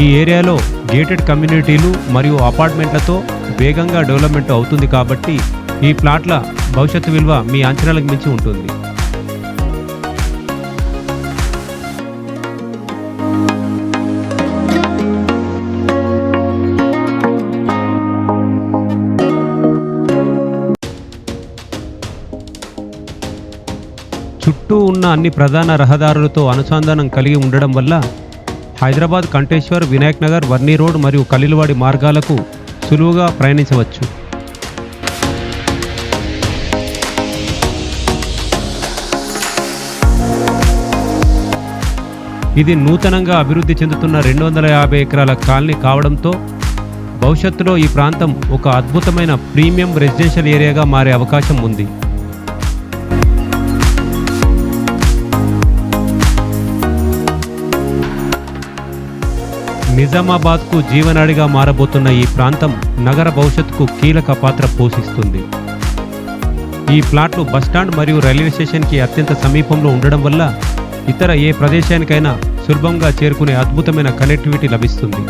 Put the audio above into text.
ఈ ఏరియాలో గేటెడ్ కమ్యూనిటీలు మరియు అపార్ట్మెంట్లతో వేగంగా డెవలప్మెంట్ అవుతుంది కాబట్టి ఈ ప్లాట్ల భవిష్యత్తు విలువ మీ అంచనాలకు మించి ఉంటుంది. చుట్టూ ఉన్న అన్ని ప్రధాన రహదారులతో అనుసంధానం కలిగి ఉండడం వల్ల హైదరాబాద్ కంటేశ్వర్ వినాయక్ నగర్ వర్నీ రోడ్ మరియు కలిలవాడి మార్గాలకు సులువుగా ప్రయాణించవచ్చు. ఇది నూతనంగా అభివృద్ధి చెందుతున్న రెండు వందల యాభై ఎకరాల కాలనీ కావడంతో భవిష్యత్తులో ఈ ప్రాంతం ఒక అద్భుతమైన ప్రీమియం రెసిడెన్షియల్ ఏరియాగా మారే అవకాశం ఉంది. నిజామాబాద్కు జీవనాడిగా మారబోతున్న ఈ ప్రాంతం నగర భవిష్యత్తుకు కీలక పాత్ర పోషిస్తుంది. ఈ ప్లాట్లు బస్టాండ్ మరియు రైల్వే స్టేషన్కి అత్యంత సమీపంలో ఉండడం వల్ల ఇతర ఏ ప్రదేశానికైనా సులభంగా చేరుకునే అద్భుతమైన కనెక్టివిటీ లభిస్తుంది.